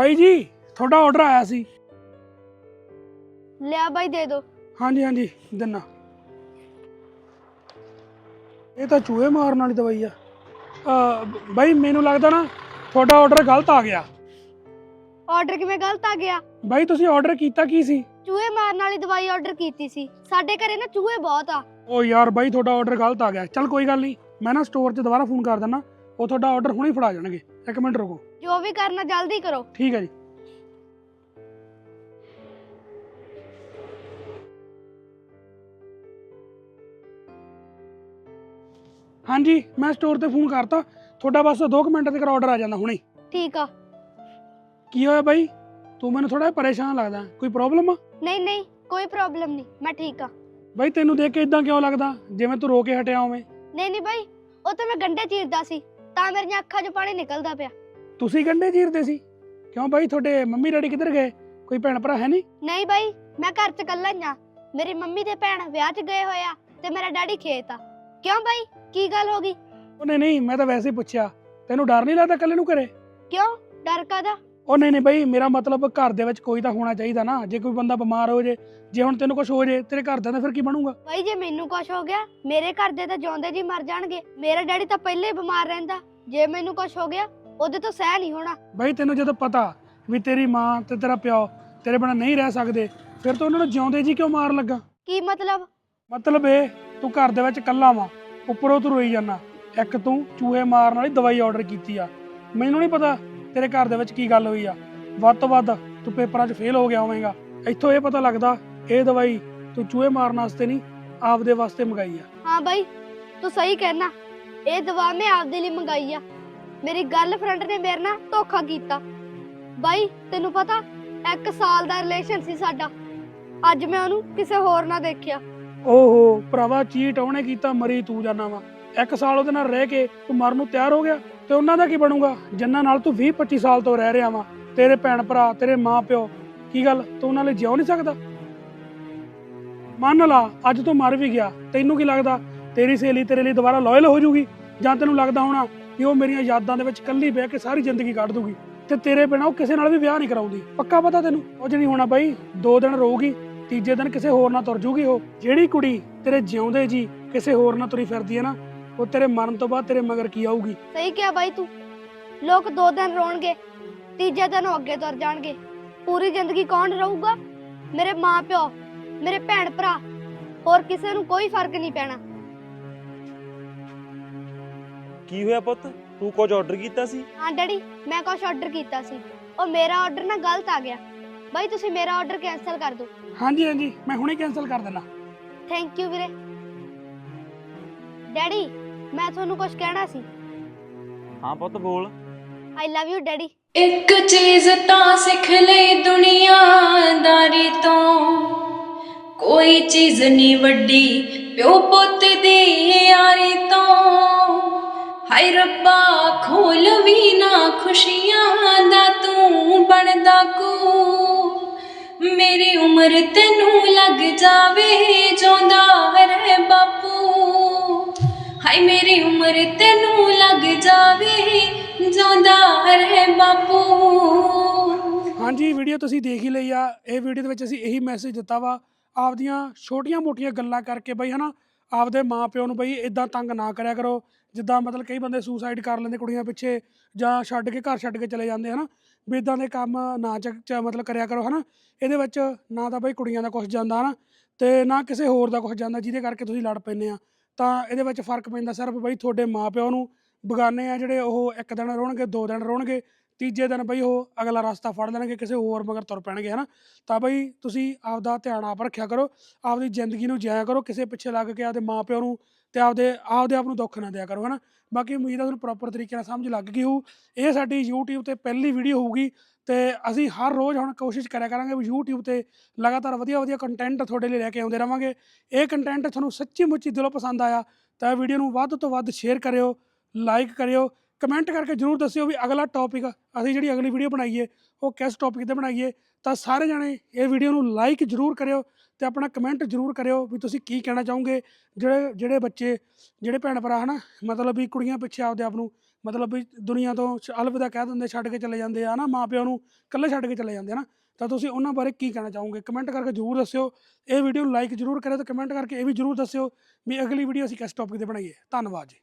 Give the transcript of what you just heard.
ਬਾਈ ਜੀ ਤੁਹਾਡਾ ਆਰਡਰ ਆਇਆ ਸੀ। ਲਿਆ ਬਾਈ ਦੇ ਦੋ। ਹਾਂਜੀ ਹਾਂਜੀ ਦਿਨਾ। ਇਹ ਤਾਂ ਚੂਹੇ ਮਾਰਨ ਵਾਲੀ ਦਵਾਈ ਆ। ਅ, ਬਾਈ ਮੈਨੂੰ ਲੱਗਦਾ ਨਾ ਤੁਹਾਡਾ ਆਰਡਰ ਗਲਤ ਆ ਗਿਆ। ਆਰਡਰ ਕਿਵੇਂ ਗਲਤ ਆ ਗਿਆ? ਬਾਈ ਤੁਸੀਂ ਆਰਡਰ ਕੀਤਾ ਕੀ ਸੀ? ਚੂਹੇ ਮਾਰਨ ਵਾਲੀ ਦਵਾਈ ਆਰਡਰ ਕੀਤੀ ਸੀ। ਸਾਡੇ ਘਰੇ ਨਾ ਚੂਹੇ ਬਹੁਤ ਆ। ਓ ਯਾਰ ਬਾਈ ਤੁਹਾਡਾ ਆਰਡਰ ਗਲਤ ਆ ਗਿਆ। ਚੱਲ ਕੋਈ ਗੱਲ ਨਹੀਂ ਮੈਂ ਨਾ ਸਟੋਰ 'ਚ ਦੁਬਾਰਾ ਫੋਨ ਕਰ ਦਿੰਦਾ ਉਹ ਤੁਹਾਡਾ ਆਰਡਰ ਹੁਣੇ ਫੜਾ ਜਾਣਗੇ। ਇੱਕ ਮਿੰਟ ਰੁਕੋ। ਜੋ ਵੀ ਕਰਨਾ ਜਲਦੀ ਕਰੋ। ਠੀਕ ਹੈ ਜੀ। ਹਾਂਜੀ ਮੈਂ ਸਟੋਰ ਤੇ ਫੋਨ ਕਰਤਾ। ਤੁਹਾਡਾ ਬਸ 2 ਮਿੰਟ ਤੱਕ ਆਰਡਰ ਆ ਜਾਂਦਾ ਹੁਣੇ। ਠੀਕ ਆ। ਕੀ ਹੋਇਆ ਬਾਈ? ਤੂੰ ਮੈਨੂੰ ਥੋੜਾ ਪਰੇਸ਼ਾਨ ਲੱਗਦਾ। ਕੋਈ ਪ੍ਰੋਬਲਮ ਆ? ਨਹੀਂ ਨਹੀਂ ਕੋਈ ਪ੍ਰੋਬਲਮ ਨਹੀਂ। ਮੈਂ ਠੀਕ ਆ। ਬਾਈ ਤੈਨੂੰ ਦੇਖ ਕੇ ਇਦਾਂ ਕਿਉਂ ਲੱਗਦਾ? ਜਿਵੇਂ ਤੂੰ ਰੋ ਕੇ ਹਟਿਆ ਹੋਵੇਂ ਨਹੀਂ ਨਹੀਂ ਬਾਈ ਉਹ ਤਾਂ ਮੈਂ ਗੰਡੇ ਚੀਰਦਾ ਸੀ। ਤਾਂ ਮੇਰੀਆਂ ਅੱਖਾਂ 'ਚੋਂ ਪਾਣੀ ਨਿਕਲਦਾ ਪਿਆ। ਤੁਸੀਂ ਗੰਡੇ ਚੀਰਦੇ ਸੀ? ਕਿਉਂ ਬਾਈ ਤੁਹਾਡੇ ਮੰਮੀ ਡੈਡੀ ਕਿੱਧਰ ਗਏ? ਕੋਈ ਭੈਣ ਭਰਾ ਹੈ ਨਹੀਂ? ਨਹੀਂ ਬਾਈ ਮੈਂ ਘਰ 'ਚ ਇਕੱਲਾ ਹੀ ਆ ਮੇਰੀ ਮੰਮੀ ਤੇ ਭੈਣ ਵਿਆਹ 'ਚ ਗਏ ਹੋਏ ਆ ਤੇ ਮੇਰਾ ਡੈਡੀ ਖੇਤ ਆ। ਕਿਉਂ ਬਾਈ? ਕੀ ਗੱਲ ਹੋ ਗਈ? ਉਹ ਨਹੀਂ ਨਹੀਂ ਮੈਂ ਤਾਂ ਵੈਸੇ ਹੀ ਪੁੱਛਿਆ। ਤੈਨੂੰ ਡਰ ਨਹੀਂ ਲੱਗਦਾ ਇਕੱਲੇ ਨੂੰ ਘਰੇ? ਕਿਉਂ? ਡਰ ਕਾਦਾ ਉਹ ਨਹੀਂ ਨਹੀਂ ਬਈ ਮੇਰਾ ਮਤਲਬ ਘਰ ਦੇ ਵਿੱਚ ਕੋਈ ਤਾਂ ਹੋਣਾ ਚਾਹੀਦਾ ਨਾ। ਜੇ ਕੋਈ ਬੰਦਾ ਬਿਮਾਰ ਹੋ ਜੇ ਜੇ ਹੁਣ ਤੈਨੂੰ ਕੁਝ ਹੋ ਜੇ ਤੇਰੇ ਘਰਦਿਆਂ ਦਾ ਫਿਰ ਕੀ ਬਣੂਗਾ? ਬਾਈ ਜੇ ਮੈਨੂੰ ਕੁਝ ਹੋ ਗਿਆ ਮੇਰੇ ਘਰ ਦੇ ਤਾਂ ਜਿਉਂਦੇ ਜੀ ਮਰ ਜਾਣਗੇ। ਮੇਰਾ ਡੈਡੀ ਤਾਂ ਪਹਿਲੇ ਹੀ ਬਿਮਾਰ ਰਹਿੰਦਾ। ਜੇ ਮੈਨੂੰ ਕੁਝ ਹੋ ਗਿਆ ਉਹਦੇ ਤੋਂ ਸਹਿ ਨਹੀਂ ਹੋਣਾ। ਬਈ ਤੈਨੂੰ ਜਦੋਂ ਪਤਾ ਵੀ ਤੇਰੀ ਮਾਂ ਤੇ ਤੇਰਾ ਪਿਓ ਤੇਰੇ ਬਿਨਾਂ ਨਹੀਂ ਰਹਿ ਸਕਦੇ ਫਿਰ ਤੂੰ ਉਹਨਾਂ ਨੂੰ ਜਿਉਂਦੇ ਜੀ ਕਿਉਂ ਮਾਰ ਲੱਗਾ? ਕੀ ਮਤਲਬ? ਮਤਲਬ ਇਹ ਤੂੰ ਘਰ ਦੇ ਵਿੱਚ ਇਕੱਲਾ ਵਾਂ ਉੱਪਰੋਂ ਤੂੰ ਰੋਈ ਜਾਂਦਾ। ਇੱਕ ਤੂੰ ਚੂਹੇ ਮਾਰਨ ਵਾਲੀ ਦਵਾਈ ਆਰਡਰ ਕੀਤੀ ਆ। ਮੈਨੂੰ ਨਹੀਂ ਪਤਾ ਤੇਰੇ ਘਰ ਦੇ ਵਿੱਚ ਕੀ ਗੱਲ ਹੋਈ ਆ। ਵੱਧ ਤੋਂ ਵੱਧ ਤੂੰ ਪੇਪਰਾਂ 'ਚ ਫੇਲ ਹੋ ਗਿਆ ਹੋਵੇਂਗਾ। ਇੱਥੋਂ ਇਹ ਪਤਾ ਲੱਗਦਾ ਇਹ ਦਵਾਈ ਤੂੰ ਚੂਹੇ ਮਾਰਨ ਵਾਸਤੇ ਨਹੀਂ ਆਪਦੇ ਵਾਸਤੇ ਮੰਗਾਈ ਆ। ਹਾਂ ਬਾਈ ਤੂੰ ਸਹੀ ਕਹਿਣਾ। ਇਹ ਦਵਾ ਮੈਂ ਆਪਦੇ ਲਈ ਮੰਗਾਈ ਆ। ਮੇਰੀ ਗਰਲਫ੍ਰੈਂਡ ਨੇ ਮੇਰੇ ਨਾਲ ਧੋਖਾ ਕੀਤਾ। ਬਾਈ, ਤੈਨੂੰ ਪਤਾ, ਇੱਕ ਸਾਲ ਦਾ ਰਿਲੇਸ਼ਨ ਸੀ ਸਾਡਾ। ਅੱਜ ਮੈਂ ਉਹਨੂੰ ਕਿਸੇ ਹੋਰ ਨਾਲ ਦੇਖਿਆ। ਓਹੋ, ਭਰਾਵਾ ਚੀਟ ਉਹਨੇ ਕੀਤਾ, ਮਰੀ ਤੂੰ ਜਾਨਾ ਵਾ। ਇੱਕ ਸਾਲ ਉਹਦੇ ਨਾਲ ਰਹਿ ਕੇ ਤੂੰ ਮਰਨ ਨੂੰ ਤਿਆਰ ਹੋ ਗਿਆ, ਤੇ ਉਹਨਾਂ ਦਾ ਕੀ ਬਣੂਗਾ? ਜਿੰਨਾਂ ਨਾਲ ਤੂੰ 20 25 ਸਾਲ ਤੋਂ ਰਹਿ ਰਿਹਾ ਵਾ, ਤੇਰੇ ਭੈਣ ਭਰਾ, ਤੇਰੇ ਮਾਂ ਪਿਓ, ਕੀ ਗੱਲ? ਤੂੰ ਉਹਨਾਂ ਲਈ ਜਿਉ ਨਹੀਂ ਸਕਦਾ? ਮੰਨ ਲਾ, ਅੱਜ ਤੂੰ ਮਰ ਵੀ ਗਿਆ, ਤੈਨੂੰ ਕੀ ਲੱਗਦਾ? ਤੇਰੀ ਸਹੇਲੀ ਤੇਰੇ ਲਈ ਦੁਬਾਰਾ ਲਾਇਲ ਹੋ ਜਾਊਗੀ ਜਾਂ ਤੈਨੂੰ ਲੱਗਦਾ ਹੋਣਾ ਕਿ ਉਹ ਮੇਰੀਆਂ ਯਾਦਾਂ ਦੇ ਵਿੱਚ ਇਕੱਲੀ ਬਹਿ ਕੇ ਸਾਰੀ ਜ਼ਿੰਦਗੀ ਕੱਢ ਦੂਗੀ ਤੇ ਤੇਰੇ ਬਿਨਾਂ ਉਹ ਕਿਸੇ ਨਾਲ ਵੀ ਵਿਆਹ ਨਹੀਂ ਕਰਾਉਂਦੀ। ਪੱਕਾ ਪਤਾ ਤੈਨੂੰ? ਉਹ ਜਿਹੜੀ ਹੋਣਾ ਬਾਈ, ਦੋ ਦਿਨ ਰਹੂਗੀ, ਤੀਜੇ ਦਿਨ ਕਿਸੇ ਹੋਰ ਨਾਲ ਤੁਰ ਜੂਗੀ ਉਹ। ਜਿਹੜੀ ਕੁੜੀ ਤੇਰੇ ਜਿਉਂਦੇ ਜੀ, ਕਿਸੇ ਹੋਰ ਨਾਲ ਤੁਰੀ ਫਿਰਦੀ ਹੈ ਨਾ, ਉਹ ਤੇਰੇ ਮਰਨ ਤੋਂ ਬਾਅਦ ਤੇਰੇ ਮਗਰ ਕੀ ਆਊਗੀ? ਸਹੀ ਕਿਹਾ ਬਾਈ ਤੂੰ। ਲੋਕ ਦੋ ਦਿਨ ਰੋਣਗੇ, ਤੀਜੇ ਦਿਨ ਉਹ ਅੱਗੇ ਤੁਰ ਜਾਣਗੇ। ਪੂਰੀ ਜ਼ਿੰਦਗੀ ਕੌਣ ਰਹੂਗਾ? ਮੇਰੇ ਮਾਂ ਪਿਓ ਮੇਰੇ ਭੈਣ ਭਰਾ ਹੋਰ ਕਿਸੇ ਨੂੰ ਕੋਈ ਫ਼ਰਕ ਨਹੀਂ ਪੈਣਾ। ਕੀ ਹੋਇਆ ਪੁੱਤ? ਤੂੰ ਕੁਝ ਆਰਡਰ ਕੀਤਾ ਸੀ? ਹਾਂ ਡੈਡੀ ਮੈਂ ਕੁਝ ਆਰਡਰ ਕੀਤਾ ਸੀ। ਉਹ ਮੇਰਾ ਆਰਡਰ ਨਾ ਗਲਤ ਆ ਗਿਆ। ਬਾਈ ਤੁਸੀਂ ਮੇਰਾ ਆਰਡਰ ਕੈਨਸਲ ਕਰ ਦਿਓ। ਹਾਂਜੀ ਹਾਂਜੀ ਮੈਂ ਹੁਣੇ ਕੈਨਸਲ ਕਰ ਦਿੰਦਾ। ਥੈਂਕ ਯੂ ਵੀਰੇ। ਡੈਡੀ ਮੈਂ ਤੁਹਾਨੂੰ ਕੁਝ ਕਹਿਣਾ ਸੀ। ਹਾਂ ਪੁੱਤ ਬੋਲ। I love you daddy. ਇੱਕ ਚੀਜ਼ ਤਾਂ ਸਿੱਖ ਲਈ ਦੁਨੀਆਦਾਰੀ ਤੋਂ। ਕੋਈ ਚੀਜ਼ ਨਹੀਂ ਵੱਡੀ ਪਿਓ ਪੁੱਤ ਦੀ ਯਾਰੀ ਰੱਬਾ ਖੋਲ ਨਾ ਖੁਸ਼ੀਆਂ ਦਾ ਤੂੰ ਬਣਦਾ ਕੋ। ਮੇਰੀ ਉਮਰ ਤੈਨੂੰ ਲੱਗ ਜਾਵੇ ਜਿਉਂਦਾ ਰਹਿ ਬਾਪੂ। ਹਾਏ, ਮੇਰੀ ਉਮਰ ਤੈਨੂੰ ਲੱਗ ਜਾਵੇ ਜਿਉਂਦਾ ਰਹਿ ਬਾਪੂ। ਹਾਂਜੀ, ਵੀਡੀਓ ਤੁਸੀਂ ਦੇਖ ਹੀ ਲਈ ਆ। ਇਹ ਵੀਡੀਓ ਦੇ ਵਿੱਚ ਅਸੀਂ ਇਹੀ ਮੈਸੇਜ ਦਿੱਤਾ ਵਾ, ਆਪਦੀਆਂ ਛੋਟੀਆਂ-ਮੋਟੀਆਂ ਗੱਲਾਂ ਕਰਕੇ ਬਈ, ਹਨਾ? ਆਪਦੇ ਮਾਪਿਓ ਨੂੰ ਬਈ ਇਦਾਂ ਤੰਗ ਨਾ ਕਰਿਆ ਕਰੋ, ਜਿੱਦਾਂ ਮਤਲਬ ਕਈ ਬੰਦੇ ਸੁਸਾਈਡ ਕਰ ਲੈਂਦੇ ਕੁੜੀਆਂ ਪਿੱਛੇ ਜਾਂ ਛੱਡ ਕੇ ਘਰ ਛੱਡ ਕੇ ਚਲੇ ਜਾਂਦੇ, ਹਨਾ? ਵੀ ਇਦਾਂ ਦੇ ਕੰਮ ਨਾ ਚ, ਚ- ਮਤਲਬ ਕਰਿਆ ਕਰੋ, ਹਨਾ? ਇਹਦੇ ਵਿੱਚ ਨਾ ਤਾਂ ਬਈ ਕੁੜੀਆਂ ਦਾ ਕੁਝ ਜਾਂਦਾ, ਹਨਾ? ਤੇ ਨਾ ਕਿਸੇ ਹੋਰ ਦਾ ਕੁਝ ਜਾਂਦਾ, ਜਿਹਦੇ ਕਰਕੇ ਤੁਸੀਂ ਲੜ ਪੈਂਦੇ ਆ। ਤਾਂ ਇਹਦੇ ਵਿੱਚ ਫ਼ਰਕ ਪੈਂਦਾ ਸਿਰਫ ਬਈ ਤੁਹਾਡੇ ਮਾਪਿਓ ਨੂੰ, ਬਗਾਨੇ ਆ ਜਿਹੜੇ ਉਹ ਇੱਕ ਦਿਨ ਰੋਣਗੇ, ਦੋ ਦਿਨ ਰੋਣਗੇ ਤੀਜੇ ਦਿਨ ਬਈ ਉਹ ਅਗਲਾ ਰਸਤਾ ਫੜ ਲੈਣਗੇ ਕਿਸੇ ਹੋਰ ਮਗਰ ਤੁਰ ਪੈਣਗੇ, ਹਨਾ? ਤਾਂ ਬਈ ਤੁਸੀਂ ਆਪਦਾ ਧਿਆਨ ਆਪ ਰੱਖਿਆ ਕਰੋ, ਆਪਦੀ ਜ਼ਿੰਦਗੀ ਨੂੰ ਜਿਆ ਕਰੋ, ਕਿਸੇ ਪਿੱਛੇ ਲੱਗ ਕੇ ਆਪਦੇ ਮਾਪਿਆਂ ਨੂੰ ਤੇ ਆਪਦੇ ਆਪਦੇ ਆਪ ਨੂੰ ਦੁੱਖ ਨਾ ਦਿਆ ਕਰੋ, ਹਨਾ? ਬਾਕੀ ਉਮੀਦ ਹੈ ਤੁਹਾਨੂੰ ਪ੍ਰੋਪਰ ਤਰੀਕੇ ਨਾਲ ਸਮਝ ਲੱਗ ਗਈ ਹੋਊ। ਇਹ ਸਾਡੀ YouTube ਤੇ ਪਹਿਲੀ ਵੀਡੀਓ ਹੋਊਗੀ ਤੇ ਅਸੀਂ ਹਰ ਰੋਜ਼ ਹੁਣ ਕੋਸ਼ਿਸ਼ ਕਰਿਆ ਕਰਾਂਗੇ ਵੀ YouTube ਤੇ ਲਗਾਤਾਰ ਵਧੀਆ ਵਧੀਆ ਕੰਟੈਂਟ ਤੁਹਾਡੇ ਲਈ ਲੈ ਕੇ ਆਉਂਦੇ ਰਵਾਂਗੇ। ਇਹ ਕੰਟੈਂਟ ਤੁਹਾਨੂੰ ਸੱਚੀ ਮੁੱਚੀ ਦਿਲੋਂ ਪਸੰਦ ਆਇਆ ਤਾਂ ਵੀਡੀਓ ਨੂੰ ਵੱਧ ਤੋਂ ਵੱਧ ਸ਼ੇਅਰ ਕਰਿਓ ਲਾਈਕ ਕਰਿਓ ਕਮੈਂਟ ਕਰਕੇ ਜਰੂਰ ਦੱਸਿਓ ਵੀ ਅਗਲਾ ਟੌਪਿਕ ਅਸੀਂ ਜਿਹੜੀ ਅਗਲੀ ਵੀਡੀਓ ਬਣਾਈਏ, ਉਹ ਕਿਸ ਟੌਪਿਕ ਤੇ ਬਣਾਈਏ। ਤਾਂ ਸਾਰੇ ਜਣੇ ਇਹ ਵੀਡੀਓ ਨੂੰ ਲਾਈਕ ਜਰੂਰ ਕਰਿਓ ਤੇ ਆਪਣਾ ਕਮੈਂਟ ਜਰੂਰ ਕਰਿਓ ਵੀ ਤੁਸੀਂ ਕੀ ਕਹਿਣਾ ਚਾਹੋਗੇ। ਜਿਹੜੇ ਜਿਹੜੇ ਬੱਚੇ, ਜਿਹੜੇ ਭੈਣ ਭਰਾ ਹਨਾ, ਮਤਲਬ ਵੀ ਕੁੜੀਆਂ ਪਿੱਛੇ ਆਪਦੇ ਆਪ ਨੂੰ, ਮਤਲਬ ਵੀ ਦੁਨੀਆ ਤੋਂ ਅਲਵਿਦਾ ਕਹਿ ਦਿੰਦੇ ਛੱਡ ਕੇ ਚਲੇ ਜਾਂਦੇ ਆ ਨਾ ਮਾਪਿਆਂ ਨੂੰ ਇਕੱਲੇ ਛੱਡ ਕੇ ਚਲੇ ਜਾਂਦੇ ਆ ਨਾ ਤਾਂ ਤੁਸੀਂ ਉਹਨਾਂ ਬਾਰੇ ਕੀ ਕਹਿਣਾ ਚਾਹੋਗੇ? ਕਮੈਂਟ ਕਰਕੇ ਜਰੂਰ ਦੱਸਿਓ। ਇਹ ਵੀਡੀਓ ਨੂੰ ਲਾਈਕ ਜਰੂਰ ਕਰਿਓ ਤੇ ਕਮੈਂਟ ਕਰਕੇ ਇਹ ਵੀ ਜਰੂਰ ਦੱਸਿਓ ਵੀ ਅਗਲੀ ਵੀਡੀਓ ਅਸੀਂ ਕਿਸ ਟੌਪਿਕ ਤੇ ਬਣਾਈਏ। ਧੰਨਵਾਦ ਜੀ।